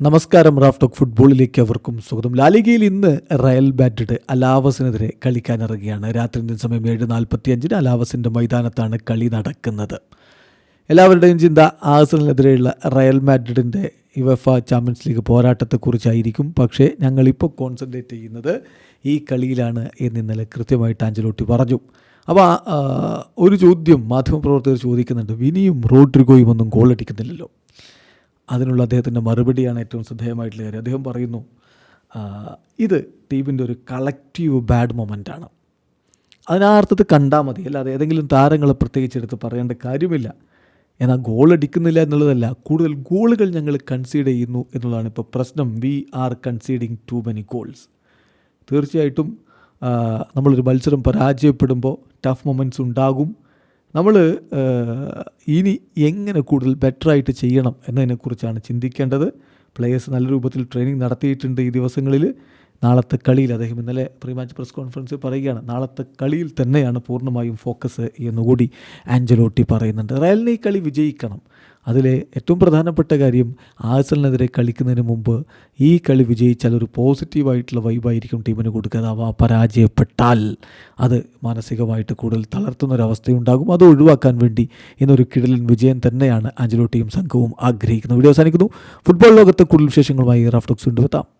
നമസ്കാരം റാഫ്റ്റോക്ക് ഫുട്ബോളിലേക്ക് അവർക്കും സ്വാഗതം. ലാലിഗയിൽ ഇന്ന് റയൽ ബാറ്റഡ് അലാവസിനെതിരെ കളിക്കാനിറങ്ങിയാണ് രാത്രി ഇന്ത്യൻ സമയം ഏഴ് നാൽപ്പത്തി അഞ്ചിന് അലാവസിന്റെ മൈതാനത്താണ് കളി നടക്കുന്നത്. എല്ലാവരുടെയും ചിന്ത ആഴ്സണലിനെതിരെയുള്ള റയൽ മാഡ്രിഡിന്റെ യുവഫ ചാമ്പ്യൻസ് ലീഗ് പോരാട്ടത്തെക്കുറിച്ചായിരിക്കും. പക്ഷേ ഞങ്ങളിപ്പോൾ കോൺസെൻട്രേറ്റ് ചെയ്യുന്നത് ഈ കളിയിലാണ് എന്ന് ഇന്നലെ കൃത്യമായിട്ട് ആഞ്ചലോട്ടി പറഞ്ഞു. അപ്പോൾ ഒരു ചോദ്യം മാധ്യമപ്രവർത്തകർ ചോദിക്കുന്നുണ്ട്. വിനിയും റോഡ്രിഗോയും ഒന്നും ഗോളടിക്കുന്നില്ലല്ലോ അതിനുള്ള അദ്ദേഹത്തിന്റെ മറുപടിയാണ് ഏറ്റവും ശ്രദ്ധേയമായിട്ടുള്ള കാര്യം. അദ്ദേഹം പറയുന്നു ഇത് ടീമിന്റെ ഒരു കളക്റ്റീവ് ബാഡ് മൊമെന്റാണ്. അതിനാർത്ഥത്തിൽ കണ്ടാൽ മതി. അല്ലാതെ ഏതെങ്കിലും താരങ്ങളെ പ്രത്യേകിച്ച് എടുത്ത് പറയേണ്ട കാര്യമില്ല. എന്നാൽ ഗോൾ അടിക്കുന്നില്ല എന്നുള്ളതല്ല കൂടുതൽ ഗോളുകൾ ഞങ്ങൾ കൺസീഡ് ചെയ്യുന്നു എന്നുള്ളതാണ് ഇപ്പോൾ പ്രശ്നം. We are conceding too many goals തീർച്ചയായിട്ടും നമ്മളൊരു മത്സരം പരാജയപ്പെടുമ്പോൾ ടഫ് മൊമെന്റ്സ് ഉണ്ടാകും. നമ്മൾ ഇനി എങ്ങനെ കൂടുതൽ ബെറ്ററായിട്ട് ചെയ്യണം എന്നതിനെക്കുറിച്ചാണ് ചിന്തിക്കേണ്ടത്. പ്ലേയേഴ്സ് നല്ല രൂപത്തിൽ ട്രെയിനിങ് നടത്തിയിട്ടുണ്ട് ഈ ദിവസങ്ങളിൽ. നാളത്തെ കളിയിൽ അദ്ദേഹം ഇന്നലെ പ്രീ മാച്ച് പ്രസ് കോൺഫറൻസിൽ പറയുകയാണ് നാളത്തെ കളിയിൽ തന്നെയാണ് പൂർണമായും ഫോക്കസ് എന്നുകൂടി ആഞ്ചലോട്ടി പറയുന്നുണ്ട്. റയലിനെ ഈ കളി വിജയിക്കണം. അതിലെ ഏറ്റവും പ്രധാനപ്പെട്ട കാര്യം ആഴ്സലിനെതിരെ കളിക്കുന്നതിന് മുമ്പ് ഈ കളി വിജയിച്ചാൽ ഒരു പോസിറ്റീവായിട്ടുള്ള വൈബായിരിക്കും ടീമിന് കൊടുക്കുക. അഥവാ പരാജയപ്പെട്ടാൽ അത് മാനസികമായിട്ട് കൂടുതൽ തളർത്തുന്നൊരവസ്ഥയുണ്ടാകും. അത് ഒഴിവാക്കാൻ വേണ്ടി ഇന്നൊരു കിടലിൻ വിജയം തന്നെയാണ് ആഞ്ചലോട്ടിയും സംഘവും ആഗ്രഹിക്കുന്നത്. വീഡിയോ അവസാനിക്കുന്നു. ഫുട്ബോൾ ലോകത്തെ കൂടുതൽ വിശേഷങ്ങളുമായി റാഫ്റ്റോക്സ് കൊണ്ടുവെത്താം